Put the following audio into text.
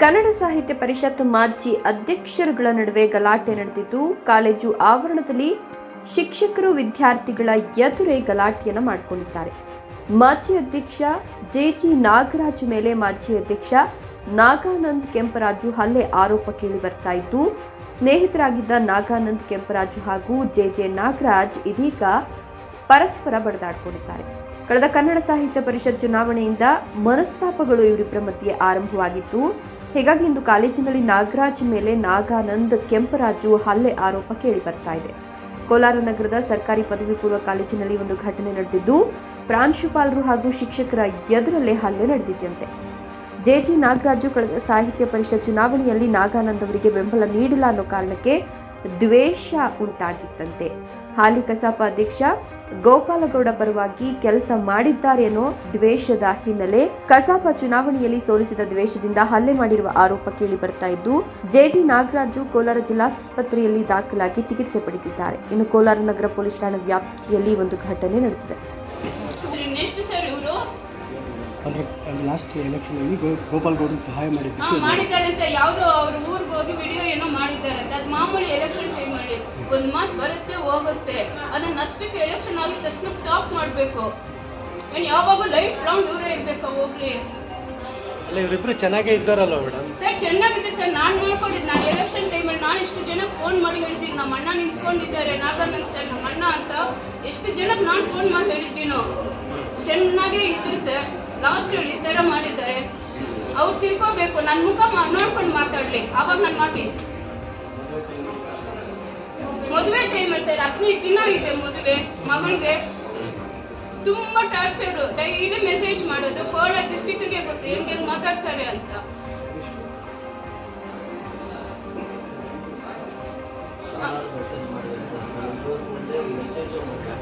ಕನ್ನಡ ಸಾಹಿತ್ಯ ಪರಿಷತ್ ಮಾಜಿ ಅಧ್ಯಕ್ಷರುಗಳ ನಡುವೆ ಗಲಾಟೆ ನಡೆದಿದ್ದು, ಕಾಲೇಜು ಆವರಣದಲ್ಲಿ ಶಿಕ್ಷಕರು ವಿದ್ಯಾರ್ಥಿಗಳ ಎದುರೇ ಗಲಾಟೆಯನ್ನು ಮಾಡಿಕೊಂಡಿದ್ದಾರೆ. ಮಾಜಿ ಅಧ್ಯಕ್ಷ ಜೆಜಿ ನಾಗರಾಜು ಮೇಲೆ ಮಾಜಿ ಅಧ್ಯಕ್ಷ ನಾಗಾನಂದ್ ಕೆಂಪರಾಜು ಹಲ್ಲೆ ಆರೋಪ ಕೇಳಿ ಬರ್ತಾ ಇದ್ದು, ಸ್ನೇಹಿತರಾಗಿದ್ದ ನಾಗಾನಂದ್ ಕೆಂಪರಾಜು ಹಾಗೂ ಜೆ ಜೆ ನಾಗರಾಜ್ ಇದೀಗ ಪರಸ್ಪರ ಬಡಿದಾಡಿಕೊಂಡಿದ್ದಾರೆ. ಕಳೆದ ಕನ್ನಡ ಸಾಹಿತ್ಯ ಪರಿಷತ್ ಚುನಾವಣೆಯಿಂದ ಮನಸ್ತಾಪಗಳು ಇವರಿಬ್ಬರ ಮಧ್ಯೆ ಆರಂಭವಾಗಿತ್ತು ಹೀಗಾಗಿ ಇಂದು ಕಾಲೇಜಿನಲ್ಲಿ ನಾಗರಾಜ್ ಮೇಲೆ ನಾಗಾನಂದ್ ಕೆಂಪರಾಜು ಹಲ್ಲೆ ಆರೋಪ ಕೇಳಿ ಬರ್ತಾ ಇದೆ. ಕೋಲಾರ ನಗರದ ಸರ್ಕಾರಿ ಪದವಿ ಪೂರ್ವ ಕಾಲೇಜಿನಲ್ಲಿ ಒಂದು ಘಟನೆ ನಡೆದಿದ್ದು, ಪ್ರಾಂಶುಪಾಲರು ಹಾಗೂ ಶಿಕ್ಷಕರ ಎದುರಲ್ಲೇ ಹಲ್ಲೆ ನಡೆದಿದ್ದಂತೆ ಜೆಜಿ ನಾಗರಾಜು ಕಳೆದ ಸಾಹಿತ್ಯ ಪರಿಷತ್ ಚುನಾವಣೆಯಲ್ಲಿ ನಾಗಾನಂದ್ ಅವರಿಗೆ ಬೆಂಬಲ ನೀಡಿಲ್ಲ ಅನ್ನೋ ಕಾರಣಕ್ಕೆ ದ್ವೇಷ ಉಂಟಾಗಿತ್ತಂತೆ. ಹಾಲಿ ಕಸಾಪ ಅಧ್ಯಕ್ಷ ಗೋಪಾಲಗೌಡ ಪರವಾಗಿ ಕೆಲಸ ಮಾಡಿದ್ದಾರೆ ಅನ್ನೋ ದ್ವೇಷದ ಹಿನ್ನೆಲೆ ಕಸಾಪ ಚುನಾವಣೆಯಲ್ಲಿ ಸೋಲಿಸಿದ ದ್ವೇಷದಿಂದ ಹಲ್ಲೆ ಮಾಡಿರುವ ಆರೋಪ ಕೇಳಿ ಬರ್ತಾ ಇದ್ದು ಜೆಜಿ ನಾಗರಾಜು ಕೋಲಾರ ಜಿಲ್ಲಾಸ್ಪತ್ರೆಯಲ್ಲಿ ದಾಖಲಾಗಿ ಚಿಕಿತ್ಸೆ ಪಡೆದಿದ್ದಾರೆ. ಇನ್ನು ಕೋಲಾರ ನಗರ ಪೊಲೀಸ್ ಠಾಣೆ ವ್ಯಾಪ್ತಿಯಲ್ಲಿ ಒಂದು ಘಟನೆ ನಡೆದಿದೆ. ನೆಕ್ಸ್ಟ್ ಸರ್ ಇವರು? ಅಂದ್ರೆ ಲಾಸ್ಟ್ ಎಲೆಕ್ಷನ್ ಅಲ್ಲಿ ಗೋಪಾಲ್ ಸಹಾಯ ಮಾಡಿದ್ದಾರೆ ಮಾಡಿದ್ದಾರೆ ಅಂತ ಯಾವುದೋ ಅವ್ರ ಊರಿಗೆ ಹೋಗಿ ವಿಡಿಯೋ ಏನೋ ಮಾಡಿದ್ದಾರೆ ಅಂತ. ಅದು ಮಾಮೂಲಿ ಒಂದು ಮಾತು ಬರುತ್ತೆ ಹೋಗುತ್ತೆ. ಅದನ್ನ ಅಷ್ಟಕ್ಕೆ ಎಲೆಕ್ಷನ್ ಆಗಿದ ತಕ್ಷಣ ಸ್ಟಾಪ್ ಮಾಡಬೇಕು. ಏನು ಯಾವಾಗ ಲೈಫ್ ಲಾಂಗ್ ಇವರೇ ಇರ್ಬೇಕಾ ಹೋಗ್ಲಿ. ಅಲ್ಲ ಇವರಿಬ್ರು ಚೆನ್ನಾಗೇ ಇದ್ದಾರಲ್ಲ ಮೇಡಮ್? ಸರ್ ಚೆನ್ನಾಗಿದೆ ಸರ್. ನಾನು ನೋಡ್ಕೊಂಡಿದ್ದು ನಾನು ಎಲೆಕ್ಷನ್ ಟೈಮಲ್ಲಿ ನಾನು ಎಷ್ಟು ಜನಕ್ಕೆ ಫೋನ್ ಮಾಡಿ ಹೇಳಿದ್ದೀನಿ. ನಮ್ಮ ಅಣ್ಣ ನಿಂತ್ಕೊಂಡಿದ್ದಾರೆ ನಾಗಾನಂದ್ ಸರ್ ನಮ್ಮ ಅಣ್ಣ ಅಂತ ಎಷ್ಟು ಜನಕ್ಕೆ ನಾನು ಫೋನ್ ಮಾಡಿ ಹೇಳಿದ್ದೀನೋ. ಚೆನ್ನಾಗೇ ಇದ್ರು ಸರ್. ಲಾಸ್ಟ್ ಈ ಥರ ಮಾಡಿದ್ದಾರೆ. ಅವ್ರು ತಿಳ್ಕೊಬೇಕು. ನನ್ನ ಮುಖ ನೋಡ್ಕೊಂಡು ಮಾತಾಡಲಿ. ಆವಾಗ ನನ್ನ ಮಾತಿ ಮದುವೆ ಟೈಮಲ್ಲಿ ಸರ್ ಹದಿನೈದು ದಿನ ಇದೆ ಮದುವೆ. ಮಗಳಿಗೆ ತುಂಬಾ ಟಾರ್ಚರ್ ಡೈಲಿ ಮೆಸೇಜ್ ಮಾಡೋದು ಕೋಲಾರ ಡಿಸ್ಟಿಕ್ಗೆ ಗೊತ್ತು ಹೆಂಗೆ ಹೆಂಗೆ ಮಾತಾಡ್ತಾರೆ ಅಂತ.